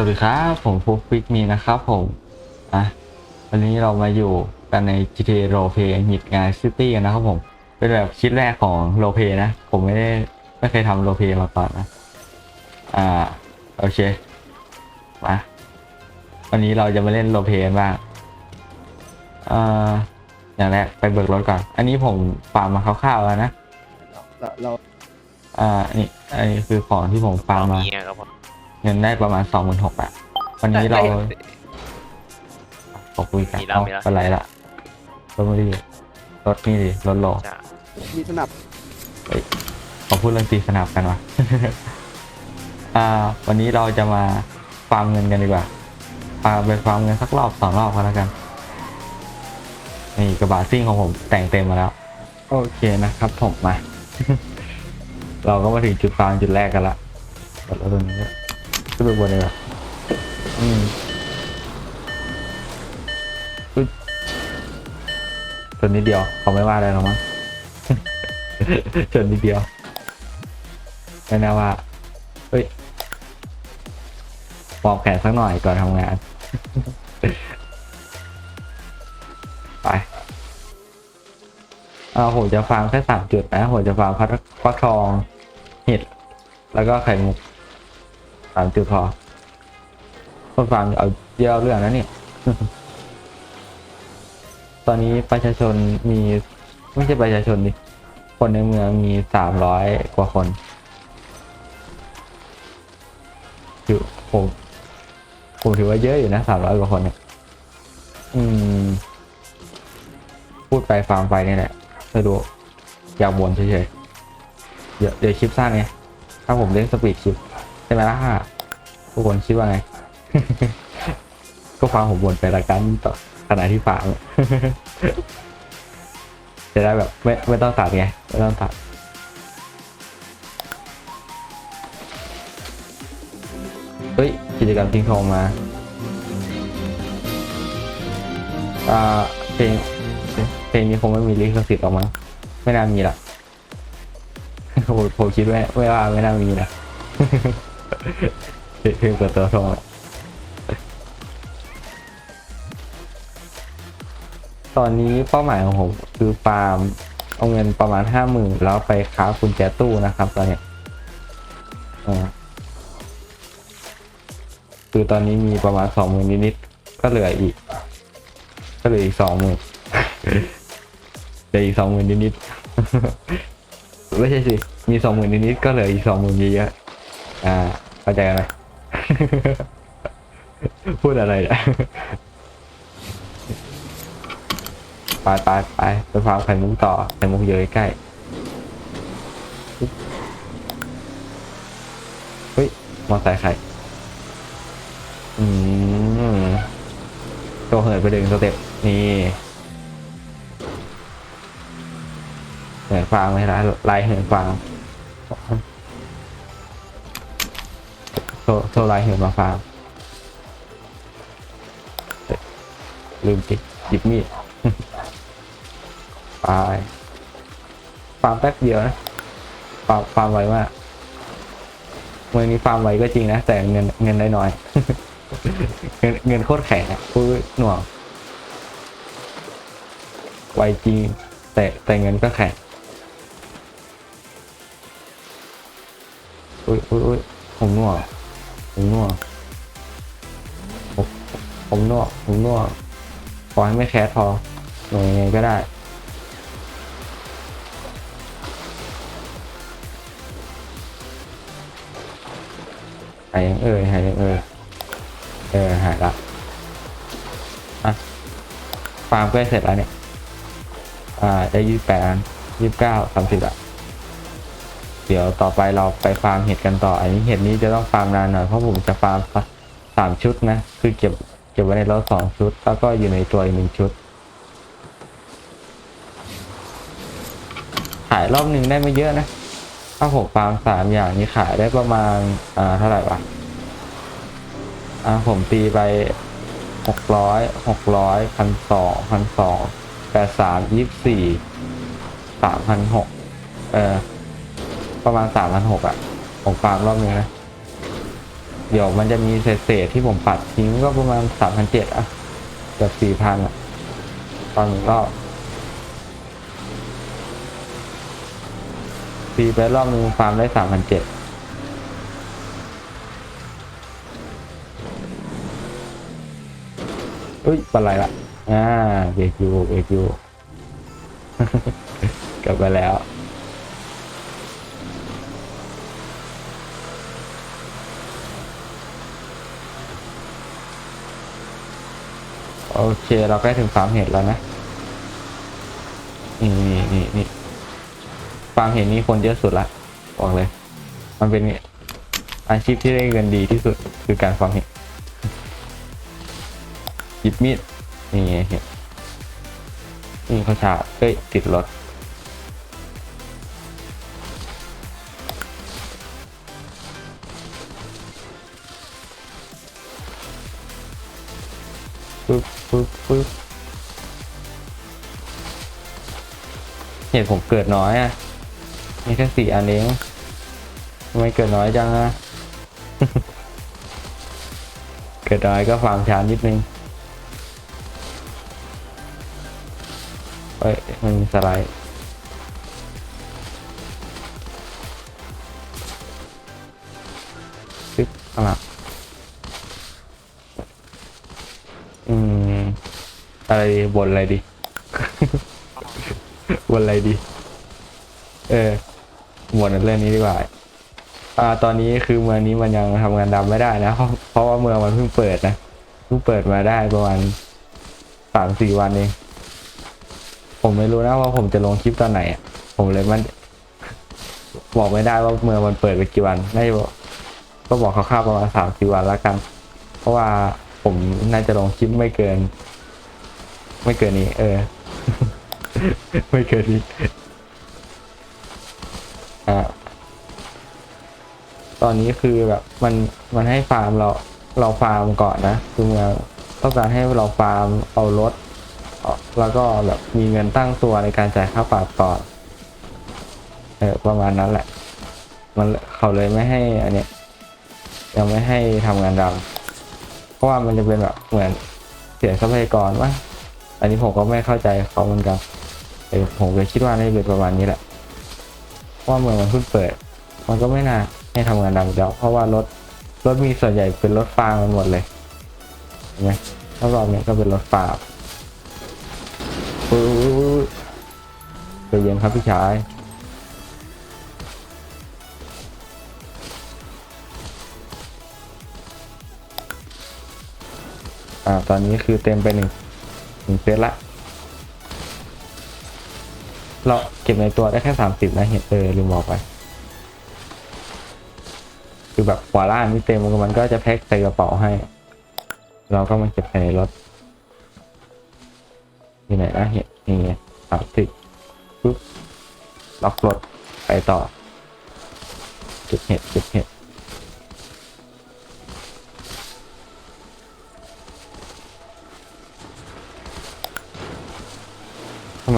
วัสดีครับ ผมฟุกฟิกมีนะครับผมอะวันนี้เรามาอยู่กันใน GTA Role Play หยิดงานซิตี้กันนะครับผม เป็นแบบคลิดแรกของโรเพนะ ผมไม่ได้ไม่เคยทำโรเพมาก่อนนะ อ่า โอเค มา วันนี้เราจะมาเล่นโรเพกันบ้างอ่าอย่างแรกไปเบิกรถก่อน อันนี้ผมฟาร์มมาคร่าวๆแล้วนะ เราเราอ่า นี่ อันนี้คือของที่ผมฟาร์มมาเงี้ยครับผม เงินได้ประมาณสองหมื่นหกอะวันนี้เราขอคุยกันเอาอะไรละรถไม่ดีรถนี่ดิรถโลจะมีสนับขอพูดเรื่องตีสนับกันวะ อ่า วันนี้เราจะมาฟาร์มเงินกันดีกว่าฟาร์มไปฟาร์มเงินสักรอบสองรอบก็แล้วกัน นี่กระบะซิ่งของผมแต่งเต็มมาแล้ว โอเคนะครับผมมา เราก็มาถึงจุดฟาร์มจุดแรกกันละกดรถตรงนี้ก็ ขึ้นไปบนเลยแบบอืมอุ๊ยชนนิดเดียวเขาไม่ว่าอะไรหรอกมั้ง ชนนิดเดียวไม่น่าว่า เฮ้ยปอกแขนสักหน่อยก่อนทำงาน ไปเอาผมจะฟาร์มแค่สามจุดนะผมจะฟาร์มพัดฟักทอง เห็ด แล้วก็ไข่มุกสามจุดพอคนฟาร์มเอาเยอะเรื่องนะเนี่ย ตอนนี้ประชาชนมีไม่ใช่ประชาชนดิ คนในเมืองมีสามร้อยกว่าคนถือผมผมถือว่าเยอะอยู่นะสามร้อยกว่าคนเนี่ย อืม พูดไปฟาร์มไปนี่แหละไม่รู้อยากบ่นเฉยๆ เดี๋ยวเดี๋ยวคลิปสั้นไงถ้าผมเล่นสปีดคลิป ช่ไหมล่ะทุกคนคิดว่าไง ก็ฟังผมบ่นไปละกันต่อขณะที่ฟังจะได้แบบไม่ไม่ต้องตัดไงไม่ต้องตัดเฮ้ยกิจกรรมทิ้งทองมาอ่าเพลงเพลงนี้คงไม่มีลิขสิทธิ์ออกมาไม่น่ามีละผมผมคิดว่าไม่ว่าไม่น่ามีนะ เพลงเพลงเปิดตัวทองตอนนี้เป้าหมายของผมคือฟาร์มเอาเงินประมาณห้าหมื่นแล้วไปค้ากุญแจตู้นะครับตอนนี้คือตอนนี้มีประมาณสองหมื่นนิดๆก็เหลืออีก ก็เหลืออีกสองหมื่นเหลืออีกสองหมื่นนิดๆไม่ใช่สิ มีสองหมื่นนิดๆก็เหลืออีกสองหมื่นเยอะๆ อ่าเข้าใจกันไหม พูดอะไรเนี่ยไปไปไปไปฟาร์มไข่มุกต่อไข่มุกเยอะใกล้เฮ้ยมอไซค์ใครอืมตัวเหินไปดึงสเต็ปนี่เหินฟาร์มไหมล่ะลายเหินฟาร์ โซโซลายเหินมาฟาร์มลืมจิหยิบมีดไปฟาร์มแป๊บเดียวนะฟาร์มฟาร์มไวมากเมืองนี้ฟาร์มไวก็จริงนะ แต่เงินเงินได้น้อยเงินเงินโคตรแข็งอะพูดหน่วงไวจริงแต่แต่เงินก็แข็งอุ้ยอุ้ยอุ้ยผมหน่วง ผมน่วผมน่วผมน่วขอให้ไม่แคสพอหน่วยยังไงก็ได้หายยังเอ่ยหายยังเอ่ยเออหายละอะฟาร์มใกล้เสร็จแล้วเนี่ย อ่าได้ยี่สิบแปดยี่สิบเก้าสามสิบอะ เดี๋ยวต่อไปเราไปฟาร์มเห็ดกันต่อ อันนี้เห็ดนี้จะต้องฟาร์มนานหน่อยเพราะผมจะฟาร์มสามชุดนะ คือเก็บเก็บไว้ในรถสองชุด แล้วก็อยู่ในตัวอีกหนึ่งชุด ขายรอบหนึ่งได้ไม่เยอะนะ ถ้าผมฟาร์มสามอย่างนี้ขายได้ประมาณ อ่าเท่าไหร่วะอ่าผมตีไปหกร้อยหกร้อยพันสองพันสองแปดสามยี่สี่สามพันหกเออ ประมาณสามพันหกอะ ผมฟาร์มรอบนึงนะ เดี๋ยวมันจะมีเศษๆที่ผมปัดทิ้งก็ประมาณสามพันเจ็ดอะเกือบสี่พันอะ ตอนนี้ก็ตีไปรอบนึงฟาร์มได้สามพันเจ็ดอุ้ยเป็นไรละอ่าเบรกอยู่เบรกอยู่กลับไปแล้ว โอเค เราใกล้ถึงฟาร์มเห็ดแล้วนะ นี่นี่นี่นี่ฟาร์มเห็ดนี่คนเยอะสุดละบอกเลย มันเป็นอาชีพที่ได้เงินดีที่สุดคือการฟาร์มเห็ดหยิบมีดนี่เห็ดนี่เขาฉาเอ้ยติดรถ ปึ๊บปึ๊บปึ๊บเห็นผมเกิดน้อยอะ มีแค่สี่อันเองทำไมเกิดน้อยจังอะเกิดน้อยก็ฟาร์มช้านิดนึงเอ้ยมันมีสไลด์ปึ๊บข้างหลัง อืม อะไรบนอะไรดี บนอะไรดี เออบนเรื่องนี้ดีกว่า อ่า ตอนนี้คือเมืองนี้มันยังทำงานดำไม่ได้นะ เพราะเพราะว่าเมืองมันเพิ่งเปิดนะ เพิ่งเปิดมาได้ประมาณสามสี่วันเอง ผมไม่รู้นะว่าผมจะลงคลิปตอนไหนอะผมเลยมัน บอกไม่ได้ว่าเมืองมันเปิดไปกี่วันน่าจะบอกก็บอกคร่าวๆประมาณสามสี่วันแล้วกัน เพราะว่าผมน่าจะลงคลิปไม่เกิน ไม่เกินนี้ เออ ไม่เกินนี้อ่าตอนนี้คือแบบมันมันให้ฟาร์มเราเราฟาร์มก่อนนะคือเมันต้องการให้เราฟาร์มเอารถแล้วก็แบบมีเงินตั้งตัวในการจ่ายค่าปรับก่อเออประมาณนั้นแหละ มันเขาเลยไม่ให้อันเนี้ยยังไม่ให้ทำงานดำเพราะว่ามันจะเป็นแบบเหมือนเสียทรัพยากรว่า อันนี้ผมก็ไม่เข้าใจเขาเหมือนกันแต่ผมก็คิดว่าน่าจะเป็นประมาณนี้แหละว่าเมืองมันเพิ่งเปิด มันก็ไม่น่าให้ทำงานดำแล้วเพราะว่ารถรถมีส่วนใหญ่เป็นรถฟางมันหมดเลยเห็นไหมถ้ารอบนี้ก็เป็นรถฟางอุ้ยใจเย็นครับพี่ชายอ่าตอนนี้คือเต็มไปหนึ่ง ถึงเซตละ เราเก็บในตัวได้แค่สามสิบนะเห็นเออลืมบอกไป คือแบบหัวล่างนี่เต็มมันก็จะแพ็คใส่กระเป๋าให้ เราก็มาเก็บใส่ในรถที่ไหนนะเห็นนี่ไงสามสิบปุ๊บล็อกรถไปต่อเก็บเห็ดเก็บเห็ด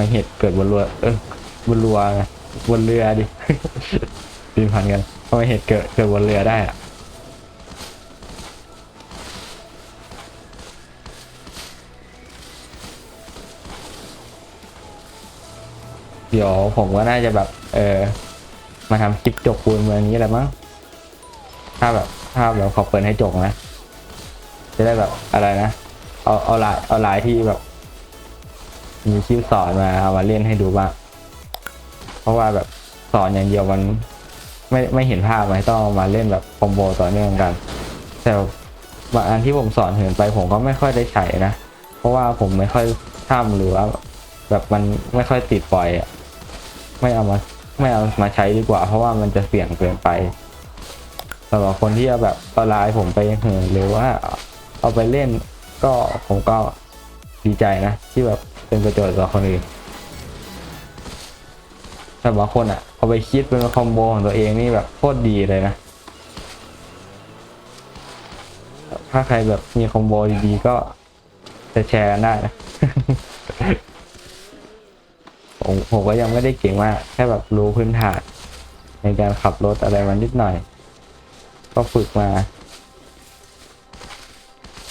มเห็ดเกิดบนเรือเออบนเรือไงบนเรือดิปีนพันกันทำไมเห็ดเกิดเกิดบนเรือได้อะเดี๋ยวผมก็น่าจะแบบ เออ มาทำคลิปจกปูนเมืองนี้แหละมั้งถ้าแบบถ้าแบบขาเปิดให้จกนะ จะได้แบบอะไรนะ เอาเอาลายเอาลายที่แบบ มีคลิปสอนมาเอามาเล่นให้ดูบ้างเพราะว่าแบบสอนอย่างเดียวมันไม่ไม่เห็นภาพไหมต้องเอามาเล่นแบบคอมโบต่อเนื่องกัน แต่บางอันที่ผมสอนเห็นไปผมก็ไม่ค่อยได้ใช้นะ เพราะว่าผมไม่ค่อยทำหรือว่าแบบมันไม่ค่อยติดปล่อยอะไม่เอามาไม่เอามาใช้ดีกว่า เพราะว่ามันจะเสี่ยงเกินไปสำหรับคนที่เอาแบบเอาไลน์ผมไปเหินหรือว่า เอาไปเล่นก็ผมก็ดีใจนะ ที่แบบ เป็นประโยชน์ต่อคนอื่นแต่บางคนอะเอาไปคิดเป็นคอมโบของตัวเองนี่แบบโคตรดีเลยนะ ถ้าใครแบบมีคอมโบดีๆก็จะแชร์กันได้นะผมผมก็ยังไม่ได้เก่งมาก แค่แบบรู้พื้นฐานในการขับรถอะไรมานิดหน่อย ก็ฝึกมา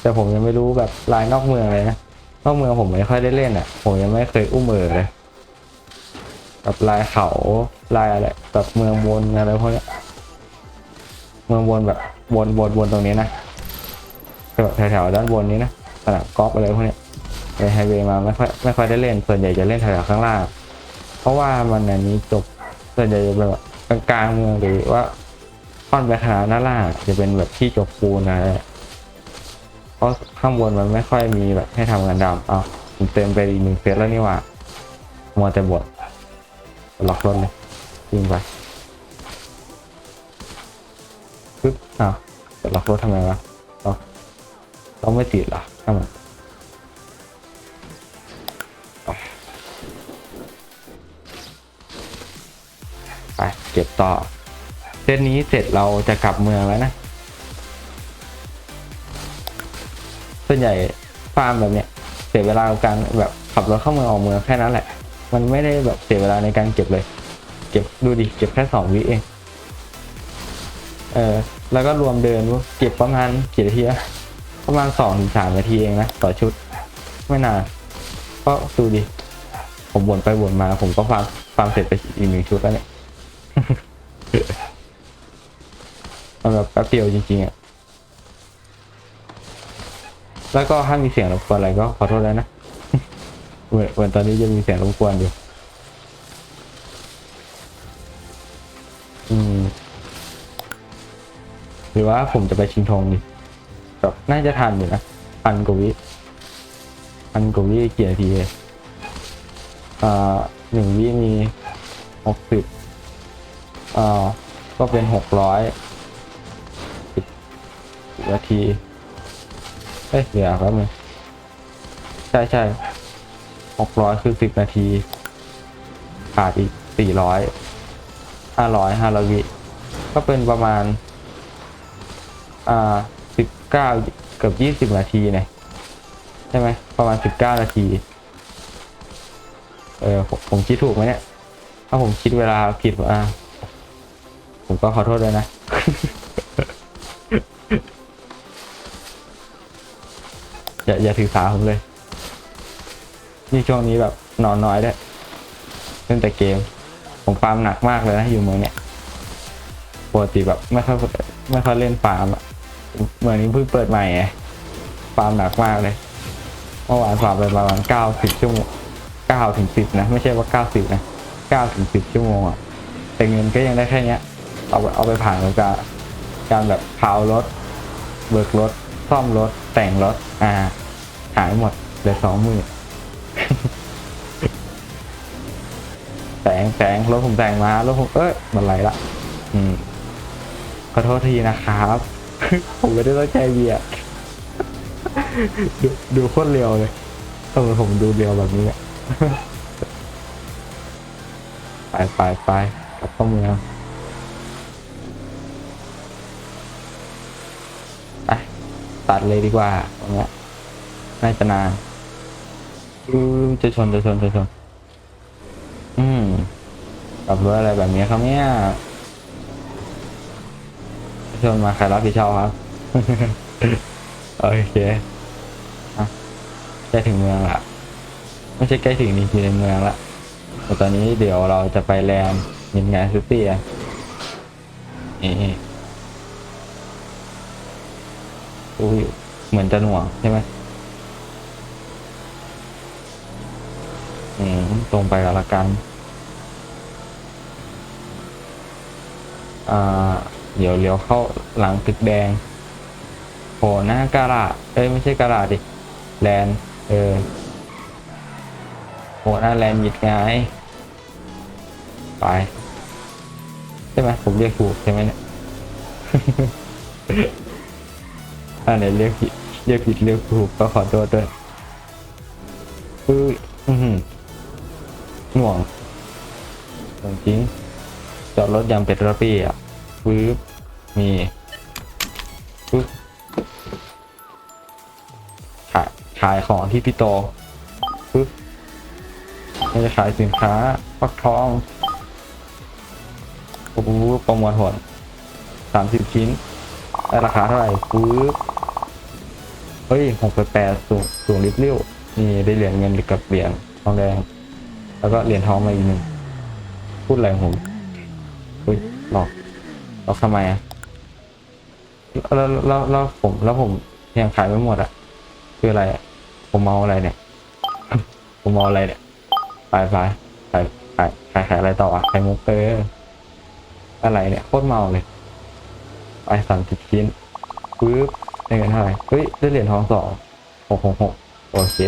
แต่ผมยังไม่รู้แบบลายนอกเมืองเลยนะ นอกเมืองผมไม่ค่อยได้เล่นอะ ผมยังไม่เคยอุ้มเอ๋อเลยแบบลายเขาลายอะไรแบบเมืองวนอะไรพวกเนี้ยเมืองวนแบบวนวนวนตรงนี้นะแบบแถวๆด้านบนนี้นะสนามกอล์ฟอะไรพวกเนี้ยไปไฮเวย์มาไม่ค่อยไม่ค่อยได้เล่นส่วนใหญ่จะเล่นแถวๆข้างล่าง เพราะว่ามันอันนี้จบส่วนใหญ่จะเป็นแบบกลางๆเมืองหรือว่าค่อนไปขนาดหน้าล่างจะเป็นแบบที่จบปูนอะไร ราะข้างบนมันไม่ค่อยมีแบบให้ทำงานดำเอาผมเต็มไปอีกหนึ่งเซตแล้วนี่หว่ามัวแต่บดล็อกรถเลยยิงไปปึ๊บอ้าวล็อกรถทำไมวะล็อกต้องไม่ติดหรอทำไมไปเก็บต่อเส้นนี้เสร็จเราจะกลับเมืองแล้วนะ ส่วนใหญ่ฟาร์มแบบเนี้ยเสียเวลากับการแบบขับรถเข้าเมืองออกเมืองแค่นั้นแหละ มันไม่ได้แบบเสียเวลาในการเก็บเลย เก็บดูดิเก็บแค่สองวิเองเออแล้วก็รวมเดินเก็บประมาณกี่นาทีประมาณสองถึงสามนาทีเองนะต่อชุด ไม่นานก็ดูดิผมบ่นไปบ่นมา ผมก็ฟาร์มฟาร์มเสร็จไปอีกหนึ่งชุดแล้วเนี่ยมันแบบแป๊บเดียวจริงๆอะ แล้วก็ถ้ามีเสียงรบกวนอะไรก็ขอโทษแล้วนะเหมือนตอนนี้ยังมีเสียงรบกวนอยู่ อืม หรือว่าผมจะไปชิงทองดิแบบน่าจะทันอยู่นะพันกวิพันกว่าวิกี่นาทีเอ่าหนึ่งวิมีหกสิบอ่าก็เป็นหกร้อยสิบนาที อ้ยเดี๋ยวแป๊บนึงใช่ใช่หกร้อยคือสิบนาที ขาดอีกสี่ร้อยห้าร้อยห้าร้อยวิ ก็เป็นประมาณ อ่าสิบเก้าเกือบยี่สิบนาทีเนี่ยใช่ไหมประมาณสิบเก้านาที เออผมผมคิดถูกไหมเนี่ย ถ้าผมคิดเวลาผิดอ่าผมก็ขอโทษด้วยนะ อย่าอย่าถือสาผมเลยนี่ช่วงนี้แบบนอนน้อยด้วยเล่นแต่เกม ผมฟาร์มหนักมากเลยนะอยู่เมืองเนี้ยปกติแบบไม่ค่อยไม่ค่อยเล่นฟาร์มอะเมืองนี้เพิ่งเปิดใหม่ไงฟาร์มหนักมากเลยเมื่อวานฟาร์มไปประมาณเก้าสิบชั่วโมงเก้าถึงสิบนะ ไม่ใช่ว่าเก้าสิบนะเก้าถึงสิบชั่วโมงอะแต่เงินก็ยังได้แค่เนี้ย เอาเอาไปผ่านกับการการแบบพาวรถเบิกรถ ซ่อมรถ แต่งรถ อ่าหายหมดเหลือสองหมื่นแต่งแต่งรถผมแต่งมารถผมเอ้ยมันไรละอืมขอโทษทีนะครับ ผมไม่ได้ตั้งใจเบียดดูดูโคตรเร็วเลยทำไมผมดูเร็วแบบนี้อะไปไปไปกลับเข้าเมือง ไป ตัดเลยดีกว่าตรงเนี้ยน่าจะนานอือจะชนจะชนจะชน อืมกับรถอะไรแบบนี้ครับเนี่ยจะชนมาใครรับผิดชอบครับ โอเคใกล้ถึงเมืองละไม่ใช่ใกล้ถึงนี่คือในเมืองละแต่ตอนนี้เดี๋ยวเราจะไปแลนด์มินงานซิตี้อะนี่ อุ้ยเหมือนจะหน่วงใช่ไหมอืมตรงไปก็แล้วกันอ่าเดี๋ยวเลี้ยวเข้าหลังตึกแดงโผล่หน้ากาลาดเอ้ยไม่ใช่กาลาดดิแลนเออโผล่หน้าแลนหยิดไงไปใช่ไหมผมเรียกถูกใช่ไหมเนี่ย ถ้าไหนเรียกผิดเรียกผิดเรียกถูกก็ขอโทษด้วยคืออือหือหน่วงหน่วงจริงจอดรถยางเป็ดระปี้อะปึ๊บมีปึ๊บขายขายของที่พี่โตปึ๊บเราจะขายสินค้าฟักทองโอ้โหประมวลผลสามสิบชิ้นได้ราคาเท่าไหร่ปึ๊บ เฮ้ยหกแปแปดสูงสูงริบเรี้ยวนี่ได้เหรียญเงินกับเหรียญทองแดง แล้วก็เหรียญทองมาอีกหนึ่ง พูดอะไรของผมเฮ้ยหลอกหลอกทำไมอะแล้วแล้วแล้วผมแล้วผมยังขายไม่หมดอะ คืออะไรอะ ผมเมาอะไรเนี่ย ผมเมาอะไรเนี่ยไปไปขายขายขายขายอะไรต่ออะขายมุกเตอร์อะไรเนี่ยโคตรเมาเลย ไปสามสิบชิ้นปึ๊บ ได้เงินเท่าไหร่เฮ้ยได้เหรียญทองสองหกหกหกโอเค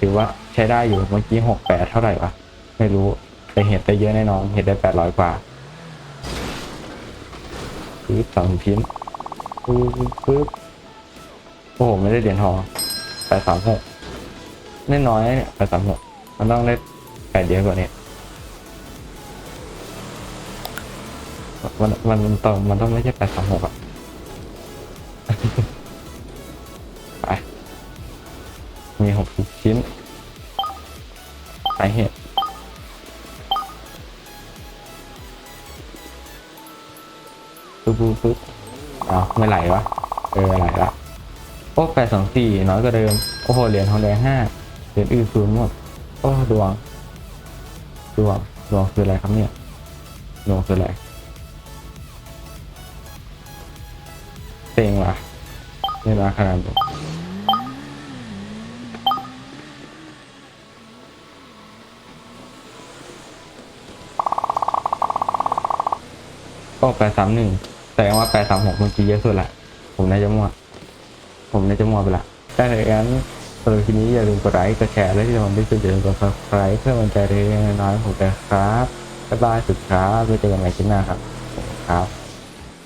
ถือว่าใช้ได้อยู่เมื่อกี้หกแปดเท่าไหร่วะไม่รู้แต่เห็ดได้เยอะแน่นอนเห็ดได้แปดร้อยกว่าปึ๊บสองชิ้นปึ๊บปึ๊บโอ้โหไม่ได้เหรียญทองแปดสามหกไม่น้อยนเนี่ยแปดสามหกมันต้องได้แปดเยอะกว่านี้มันมันต้องมันต้องไม่ใช่แปดสามหกอะ ไป มีหกสิบชิ้นสาเหตุปึ๊บปึ๊บปึ๊บอ้าวไม่ไหลวะ เออไหลละโอ้แปดสองสี่น้อยกว่าเดิม โอ้โห เหรียญทองแดงห้าเหรียญอื่นศูนย์หมด โอ้ ดวง ดวง ดวงคืออะไรครับเนี่ย ดวงคืออะไรเต็งว่ะ นี่นะขนาดนี้ก็แปดสามหนึ่งแสดงว่าแปดสามหกเมื่อกี้เยอะสุดละผมน่าจะมั่วผมน่าจะมั่วไปละถ้าอย่างนั้นสำหรับคลิปนี้อย่าลืมกดไลค์กดแชร์และที่สำคัญที่สุดอย่าลืมกด subscribe เพื่อเป็นกำลังใจเล็กน้อยของผมด้วยครับบ๊ายบายสุดครับไว้เจอกันใหม่คลิปหน้าครับขอบคุณครับ